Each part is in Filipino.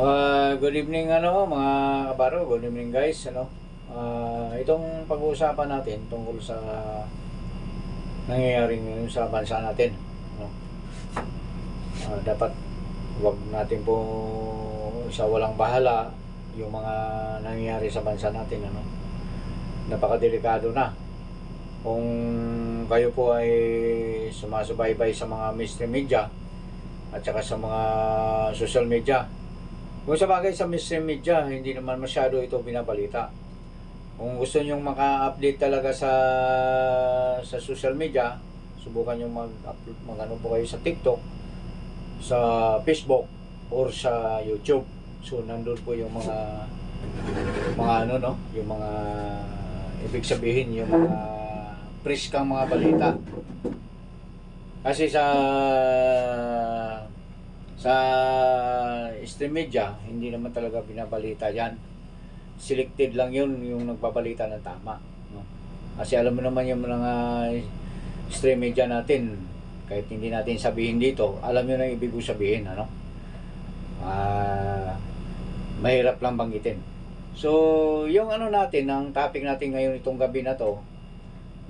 Uh, good evening ano mga kabaro, good evening guys ano. Ah, itong pag-uusapan natin tungkol sa nangyayari ngayon sa bansa natin. No? Ah, dapat wag natin po sa walang bahala yung mga nangyayari sa bansa natin ano. Napakadelikado na. Kung kayo po ay sumasubaybay sa mga mainstream media at saka sa mga social media, kung sa bagay sa mainstream media, hindi naman masyado ito binabalita. Kung gusto nyong maka-update talaga sa sa social media, subukan nyong mag-upload mag-ano po kayo sa TikTok, sa Facebook, or sa YouTube. So, nandun po yung mga mga ano no, yung mga ibig sabihin yung mga priskang mga balita. Kasi sa sa stream media, hindi naman talaga binabalita yan. Selected lang yun yung nagbabalita ng tama. No? Kasi alam mo naman yung mga stream media natin, kahit hindi natin sabihin dito, alam nyo na yung ibig sabihin. Ano? Ah, mahirap lang banggitin. So, yung ano natin, ang topic natin ngayon itong gabi na to,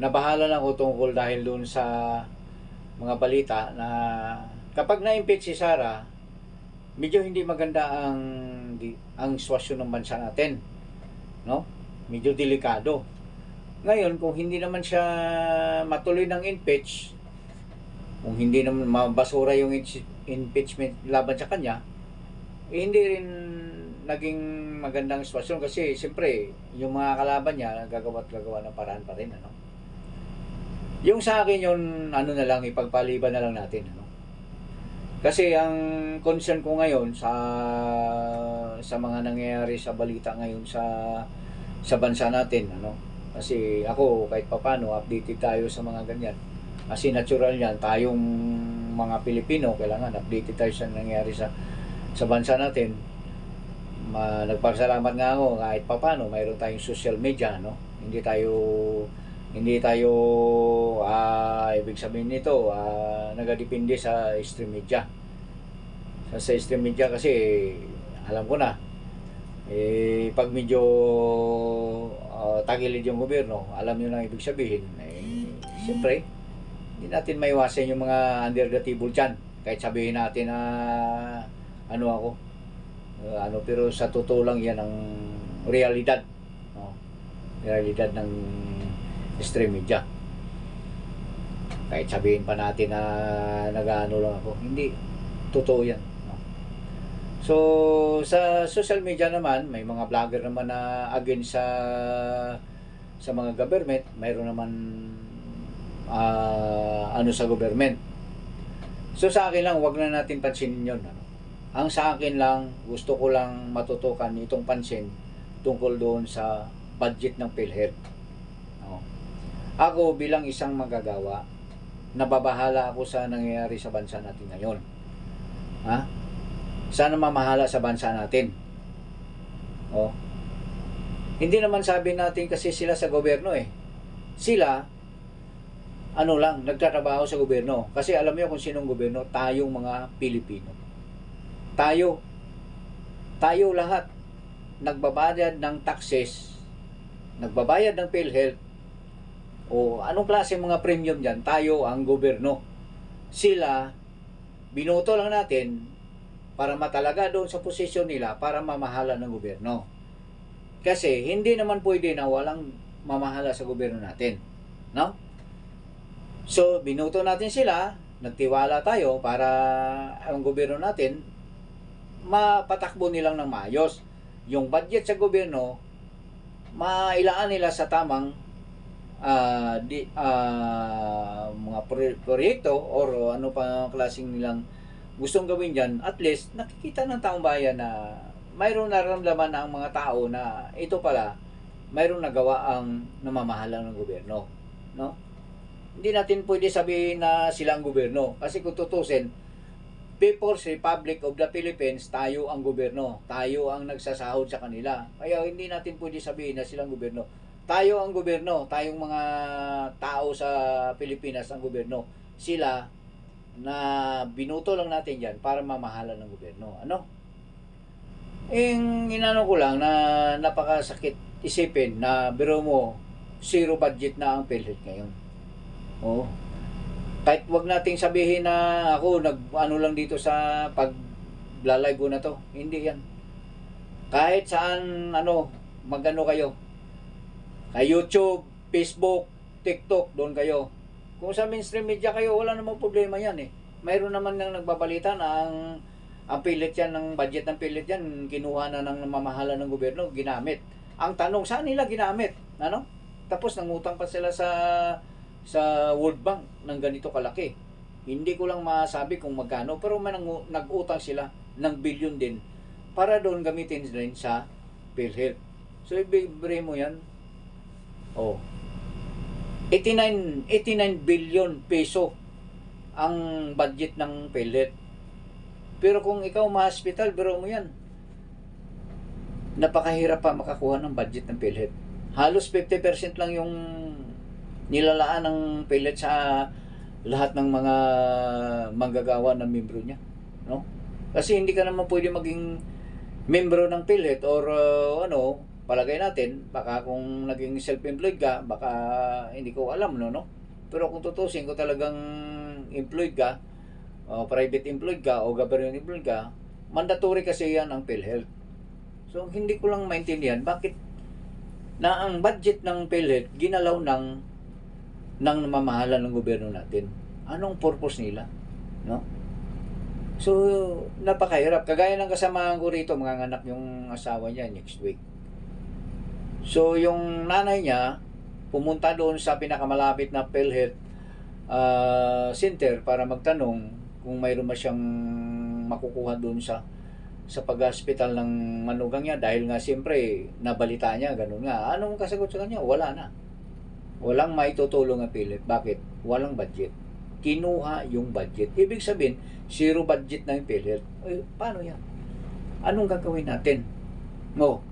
nabahala lang ako tungkol dahil doon sa mga balita na kapag na-impeach si Sara, medyo hindi maganda ang ang sitwasyon ng bansa natin. No? Medyo delikado. Ngayon, kung hindi naman siya matuloy ng impeach, kung hindi naman mabasura yung impeach- impeachment laban sa kanya, eh, hindi rin naging magandang sitwasyon kasi siyempre yung mga kalaban niya gagawa at gagawa ng paraan pa rin ano. Yung sa akin yun ano na lang ipagpaliban na lang natin ano. Kasi ang concern ko ngayon sa sa mga nangyayari sa balita ngayon sa sa bansa natin ano. Kasi ako kahit papano updated tayo sa mga ganyan. Kasi natural yan tayong mga Pilipino kailangan updated tayo sa nangyayari sa sa bansa natin. Ma, nagpasalamat nga ako kahit papano mayroon tayong social media no. Hindi tayo hindi tayo ah ibig sabihin nito ah nagadepende sa stream media. Sa, sa stream media kasi alam ko na. Eh pag medyo ah, tagilid yung gobyerno alam nyo na ibig sabihin eh siyempre hindi natin maiwasan yung mga under the table dyan. Kahit sabihin natin na ano ako ah, ano pero sa totoo lang yan ang realidad. No? realidad ng stream media. Kahit sabihin pa natin na nag-ano lang ako, hindi totoo yan. So, sa social media naman, may mga vlogger naman na against sa sa mga government, mayroon naman ah, ano sa government. So sa akin lang, wag na natin pansinin yun. Ano? Ang sa akin lang, gusto ko lang matutukan itong pansin tungkol doon sa budget ng PhilHealth. Ako bilang isang magagawa, nababahala ako sa nangyayari sa bansa natin ngayon. Ha? Sana mamahala sa bansa natin. Oh. Hindi naman sabi natin kasi sila sa gobyerno eh. Sila, ano lang, nagtatrabaho sa gobyerno. Kasi alam niyo kung sinong gobyerno, tayong mga Pilipino. Tayo. Tayo lahat. Nagbabayad ng taxes, nagbabayad ng PhilHealth, o anong klase mga premium dyan? Tayo ang gobyerno. Sila, binoto lang natin para matalaga doon sa posisyon nila para mamahala ng gobyerno. Kasi hindi naman pwede na walang mamahala sa gobyerno natin. No? So, binuto natin sila, nagtiwala tayo para ang gobyerno natin mapatakbo nilang ng maayos. Yung budget sa gobyerno, mailaan nila sa tamang ah, di, ah, mga pro- proyekto or ano pa klaseng nilang gustong gawin dyan, at least nakikita ng taong bayan na mayroong nararamdaman ang mga tao na ito pala, mayroong nagawa ang namamahala ng gobyerno. No? Hindi natin pwede sabihin na sila ang gobyerno. Kasi kung tutusin, People's Republic of the Philippines, tayo ang gobyerno. Tayo ang nagsasahod sa kanila. Kaya hindi natin pwede sabihin na silang gobyerno. Tayo ang gobyerno. Tayong mga tao sa Pilipinas ang gobyerno. Sila na binuto lang natin yan para mamahala ng gobyerno. Ano? Yung inano ko lang na napakasakit isipin na biro mo, zero budget na ang PhilHealth ngayon. Oo. Kahit wag nating sabihin na ako nag ano lang dito sa pag ko na to. Hindi yan. Kahit saan ano magano kayo. Kay YouTube, Facebook, TikTok, doon kayo. Kung sa mainstream media kayo, wala namang problema yan eh. Mayroon naman nang nagbabalita na ang ang pilit yan ng budget ng pilit yan, kinuha na ng mamahala ng gobyerno, ginamit. Ang tanong, saan nila ginamit? Ano? Tapos nangutang pa sila sa sa World Bank ng ganito kalaki. Hindi ko lang masabi kung magkano, pero nang, nag-utang sila ng billion din para doon gamitin din sa PhilHealth. So, ibigay mo yan. Oh. 89, 89 billion peso ang budget ng PhilHealth. Pero kung ikaw ma-hospital, biro mo yan. Napakahirap pa makakuha ng budget ng PhilHealth. Halos 50% lang yung nilalaan ng PhilHealth sa lahat ng mga manggagawa ng membro niya. No? Kasi hindi ka naman pwede maging membro ng PhilHealth or uh, ano, palagay natin, baka kung naging self-employed ka, baka hindi ko alam, no, no? Pero kung tutusin ko talagang employed ka, o private employed ka, o government employed ka, mandatory kasi yan ang PhilHealth. So, hindi ko lang maintindihan bakit na ang budget ng PhilHealth ginalaw ng ng namamahala ng gobyerno natin. Anong purpose nila? No? So, napakahirap. Kagaya ng kasamahan ko rito, mga anak yung asawa niya next week. So, yung nanay niya, pumunta doon sa pinakamalapit na PhilHealth uh, center para magtanong kung mayroon ba siyang makukuha doon sa sa pag-hospital ng manugang niya. Dahil nga siyempre nabalita niya ganun nga. Anong kasagot sa kanya? Wala na. Walang maitutulong ang PhilHealth. Bakit? Walang budget. Kinuha yung budget. Ibig sabihin zero budget na yung PhilHealth. Eh, paano yan? Anong gagawin natin? No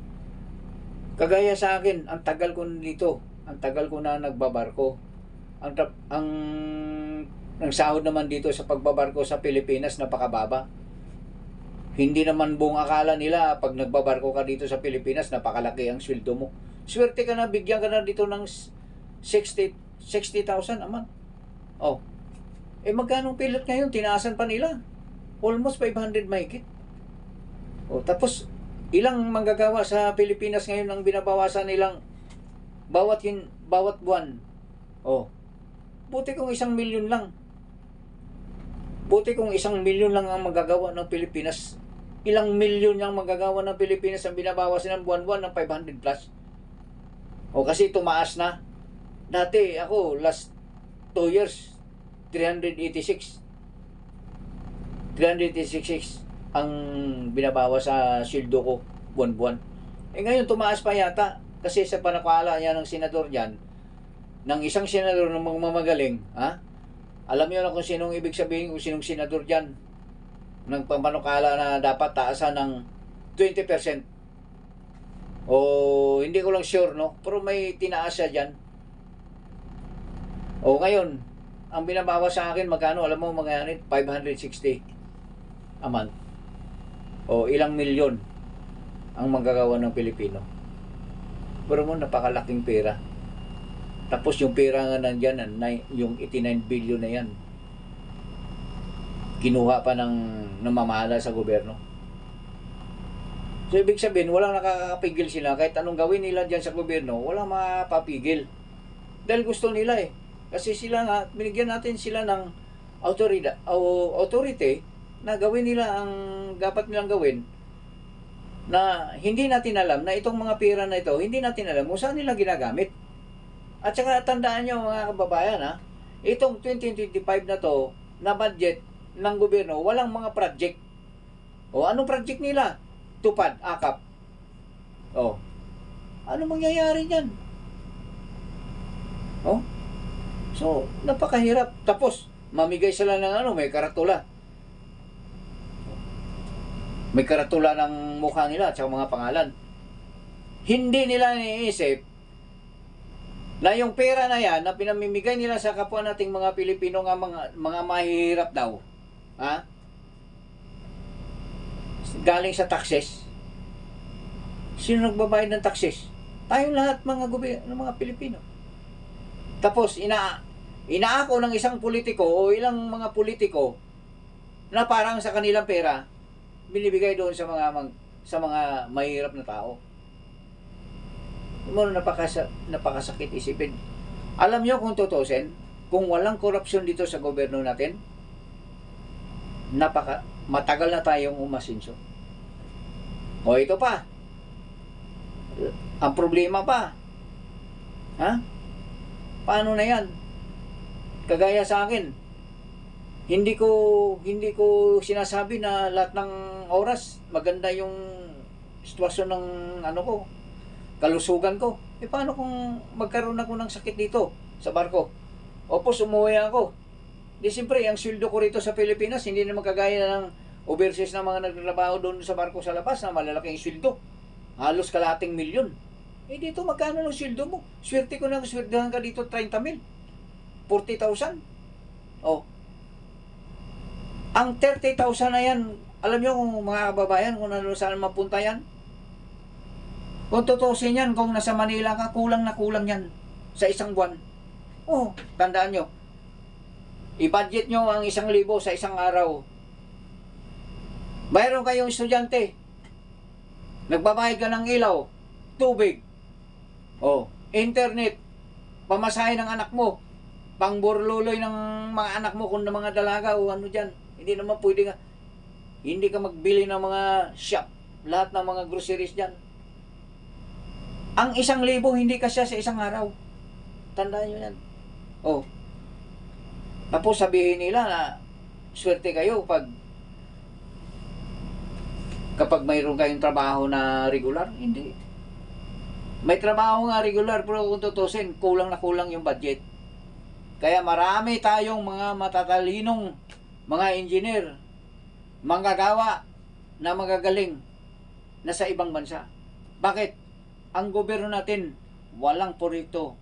kagaya sa akin ang tagal ko dito ang tagal ko na nagbabarko ang ang ang sahod naman dito sa pagbabarko sa Pilipinas napakababa hindi naman buong akala nila pag nagbabarko ka dito sa Pilipinas, napakalaki ang sweldo mo. Swerte ka na, bigyan ka na dito ng 60 60,000 aman. Oh. Eh magkano pilot ngayon? Tinaasan pa nila. Almost 500 mahigit. Oh, tapos ilang manggagawa sa Pilipinas ngayon ang binabawasan nilang bawat hin, bawat buwan. Oh. Buti kung isang milyon lang. Buti kung isang milyon lang ang magagawa ng Pilipinas ilang milyon yung magagawa ng Pilipinas ang binabawas ng buwan-buwan ng 500 plus. O kasi tumaas na. Dati ako, last 2 years, 386. 386 ang binabawas sa sildo ko buwan-buwan. Eh ngayon tumaas pa yata kasi sa panakala niya ng senador diyan ng isang senador ng mga mamagaling, ha? Alam niyo na kung sinong ibig sabihin kung sinong senador diyan ng pamanukala na dapat taasan ng 20%. O hindi ko lang sure, no? Pero may tinaas siya dyan. O ngayon, ang binabawas sa akin, magkano? Alam mo, mga yan, 560 a month. O ilang milyon ang magagawa ng Pilipino. Pero mo, napakalaking pera. Tapos yung pera nga nandyan, yung 89 billion na yan, kinuha pa ng namamahala sa gobyerno. So, ibig sabihin, walang nakakapigil sila. Kahit anong gawin nila dyan sa gobyerno, walang mapapigil. Dahil gusto nila eh. Kasi sila nga, binigyan natin sila ng authority, authority na gawin nila ang dapat nilang gawin na hindi natin alam na itong mga pera na ito, hindi natin alam kung saan nila ginagamit. At saka tandaan nyo mga kababayan ha, itong 2025 na to, na budget, ng gobyerno, walang mga project. O anong project nila? Tupad, akap. O. Ano mangyayari niyan? O? So, napakahirap. Tapos, mamigay sila ng ano, may karatula. May karatula ng mukha nila at mga pangalan. Hindi nila iniisip na yung pera na yan na pinamimigay nila sa kapwa nating mga Pilipino nga mga, mga mahihirap daw, Ha? Galing sa taxes. Sino nagbabayad ng taxes? Tayong lahat mga gobyerno, mga Pilipino. Tapos ina inaako ng isang politiko o ilang mga politiko na parang sa kanilang pera binibigay doon sa mga mag, sa mga mahirap na tao. Mo napakasa, napakasakit isipin. Alam niyo kung tutusin, kung walang korupsyon dito sa gobyerno natin, napaka matagal na tayong umasinso. O ito pa. Ang problema pa. Ha? Paano na 'yan? Kagaya sa akin. Hindi ko hindi ko sinasabi na lahat ng oras maganda yung sitwasyon ng ano ko, kalusugan ko. Eh paano kung magkaroon ako ng sakit dito sa barko? Opo, sumuwi ako. Di siyempre, ang sweldo ko rito sa Pilipinas, hindi naman kagaya ng overseas na mga nagtrabaho doon sa barko sa labas na malalaking sweldo. Halos kalating milyon. Eh dito, magkano ng sweldo mo? Swerte ko na sweldohan ka dito 30 mil. 40,000. Oh. Ang 30,000 na yan, alam nyo kung mga kababayan, kung ano saan mapunta yan? Kung tutusin yan, kung nasa Manila ka, kulang na kulang yan sa isang buwan. Oh, tandaan nyo. I-budget nyo ang isang libo sa isang araw. Mayroon kayong estudyante. Nagbabayad ka ng ilaw, tubig, oh, internet, pamasahe ng anak mo, pangburluloy ng mga anak mo kung mga dalaga o ano dyan. Hindi naman pwede ka, hindi ka magbili ng mga shop, lahat ng mga groceries dyan. Ang isang libo, hindi kasya sa isang araw. Tandaan nyo yan. Oh. Tapos sabihin nila na swerte kayo pag kapag mayroon kayong trabaho na regular, hindi. May trabaho nga regular pero kung tutusin, kulang na kulang yung budget. Kaya marami tayong mga matatalinong mga engineer, manggagawa na magagaling na sa ibang bansa. Bakit? Ang gobyerno natin walang proyekto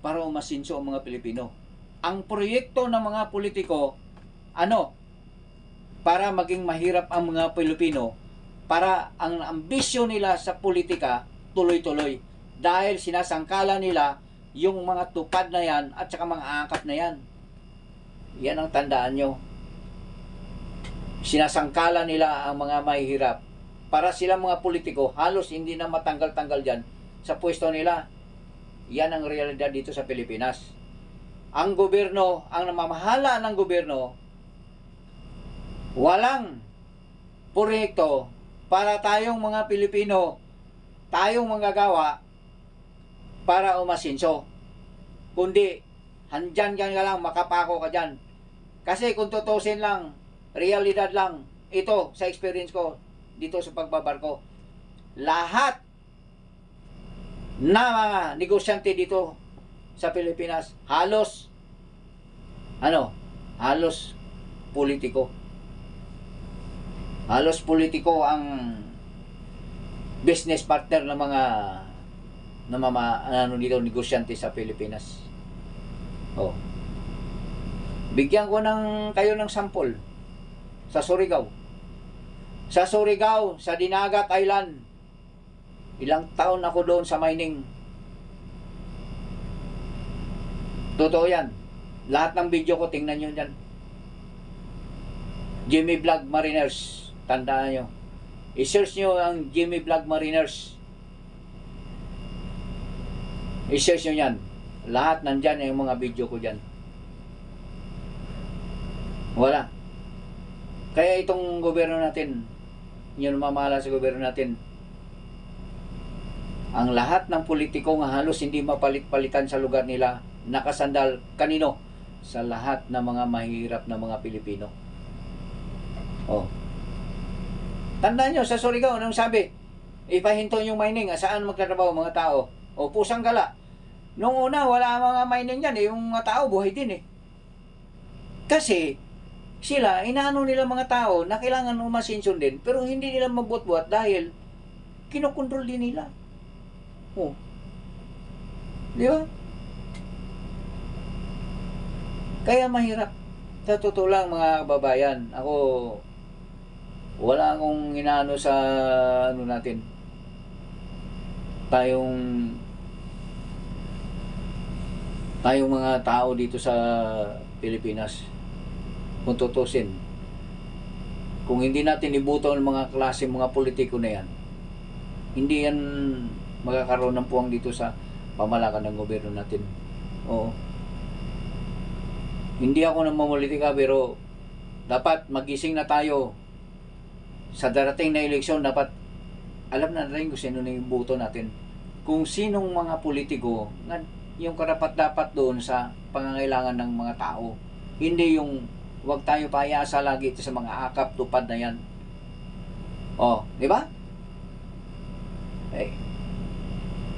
para umasinso ang mga Pilipino. Ang proyekto ng mga politiko, ano? Para maging mahirap ang mga Pilipino, para ang ambisyon nila sa politika tuloy-tuloy. Dahil sinasangkala nila yung mga tupad na yan at saka mga angkat na yan. Yan ang tandaan nyo. Sinasangkala nila ang mga mahihirap. Para sila mga politiko, halos hindi na matanggal-tanggal dyan sa pwesto nila. Yan ang realidad dito sa Pilipinas. Ang gobyerno, ang namamahala ng gobyerno, walang proyekto para tayong mga Pilipino, tayong manggagawa para umasinso. Kundi, handyan ka lang, makapako ka dyan. Kasi kung tutusin lang, realidad lang, ito sa experience ko dito sa pagbabarko, lahat na mga negosyante dito sa Pilipinas, halos, ano, halos politiko. Halos politiko ang business partner ng mga na mama, ano dito negosyante sa Pilipinas. Oh. Bigyan ko ng kayo ng sample sa Surigao. Sa Surigao, sa Dinagat Island. Ilang taon ako doon sa mining. Totoo yan. Lahat ng video ko, tingnan nyo dyan. Jimmy Vlog Mariners. Tandaan nyo. I-search nyo ang Jimmy Vlog Mariners. I-search nyo yan. Lahat nandyan yung mga video ko dyan. Wala. Kaya itong gobyerno natin, yun mamahala sa gobyerno natin, ang lahat ng politiko nga halos hindi mapalit-palitan sa lugar nila, nakasandal kanino? Sa lahat ng mga mahirap na mga Pilipino. Oh. Tandaan nyo, sa Surigao, anong sabi? Ipahinto yung mining, ah, saan magtatrabaho mga tao? O pusang gala. Nung una, wala mga mining yan, eh. yung mga tao buhay din eh. Kasi, sila, inaano nila mga tao na kailangan umasinsun din, pero hindi nila mabuot-buot dahil kinokontrol din nila. Oh. Di ba? Kaya mahirap. Sa totoo lang mga kababayan, ako wala akong inaano sa ano natin. tayong tayong mga tao dito sa Pilipinas kung tutusin. Kung hindi natin ibuto ang mga klase mga politiko na yan hindi yan magkakaroon ng puwang dito sa pamalakan ng gobyerno natin. Oo. Hindi ako nang mamolitika pero dapat magising na tayo. Sa darating na eleksyon dapat alam na rin kung sino na yung boto natin. Kung sinong mga politiko yung karapat dapat doon sa pangangailangan ng mga tao. Hindi yung wag tayo payasa lagi sa mga akap tupad na yan. Oh di ba? Eh,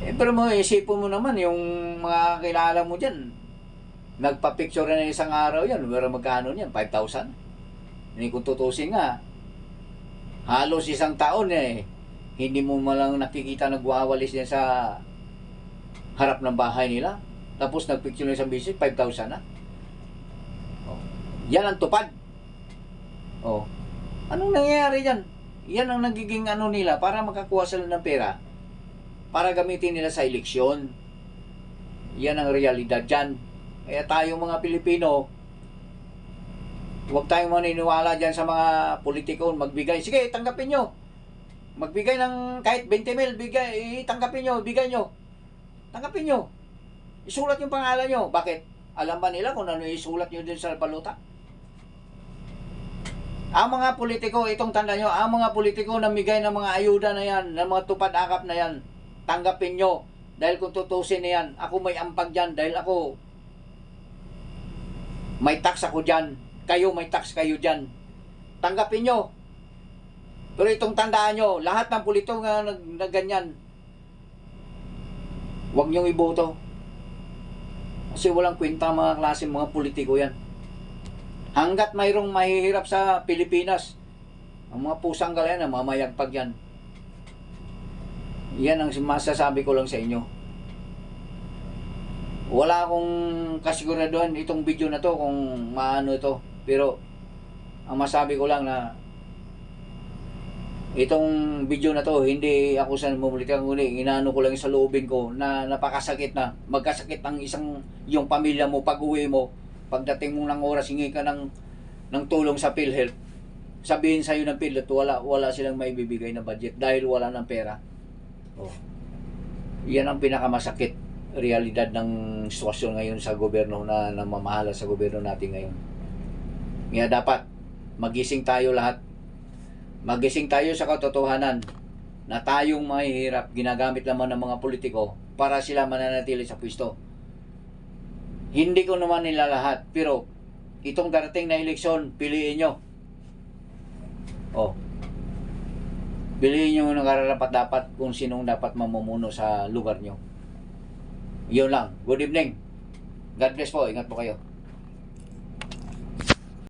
eh pero mo isipin mo naman yung mga kilala mo dyan nagpa-picture na isang araw yan pero magkano yan 5,000 hindi kung tutusin nga halos isang taon eh hindi mo malang nakikita nagwawalis niya sa harap ng bahay nila. Tapos nagpicture na isang bisis 5,000 na. Yan ang tupad. Oh. anong nangyayari dyan? Yan ang nagiging ano nila para makakuha sila ng pera para gamitin nila sa eleksyon. Yan ang realidad dyan. Kaya tayo mga Pilipino huwag tayong maniniwala dyan sa mga politiko magbigay. Sige tanggapin nyo. Magbigay ng kahit 20 mil bigay tanggapin nyo bigay nyo. Tanggapin nyo. Isulat yung pangalan nyo. Bakit? Alam ba nila kung ano isulat nyo din sa baluta ang mga politiko itong tanda nyo ang mga politiko na migay ng mga ayuda na yan ng mga tupad akap na yan tanggapin nyo. Dahil kung tutusin na yan ako may ampag dyan dahil ako may tax ako dyan. Kayo may tax kayo dyan. Tanggapin nyo. Pero itong tandaan nyo lahat ng politiko nga nag, na ganyan huwag nyong iboto. Kasi walang kwenta mga klase mga politiko yan hanggat mayroong mahihirap sa Pilipinas ang mga pusang galayan ang mamayagpag yan. Yan ang masasabi ko lang sa inyo. Wala akong kasiguraduhan itong video na to kung maano ito. Pero ang masabi ko lang na itong video na to hindi ako sa mumulitan kundi inaano ko lang sa loobin ko na napakasakit na magkasakit ang isang yung pamilya mo pag uwi mo pagdating mo ng oras hingi ka ng ng tulong sa PhilHealth sabihin sa ng PhilHealth wala wala silang maibibigay na budget dahil wala ng pera oh. yan ang pinakamasakit realidad ng sitwasyon ngayon sa gobyerno na namamahala sa gobyerno natin ngayon kaya dapat magising tayo lahat magising tayo sa katotohanan na tayong mahihirap ginagamit lamang ng mga politiko para sila mananatili sa pwesto. Hindi ko naman nila lahat, pero itong darating na eleksyon, piliin nyo. Oh. Piliin nyo ng kararapat dapat kung sinong dapat mamumuno sa lugar nyo. Yun lang. Good evening. God bless po. Ingat po kayo.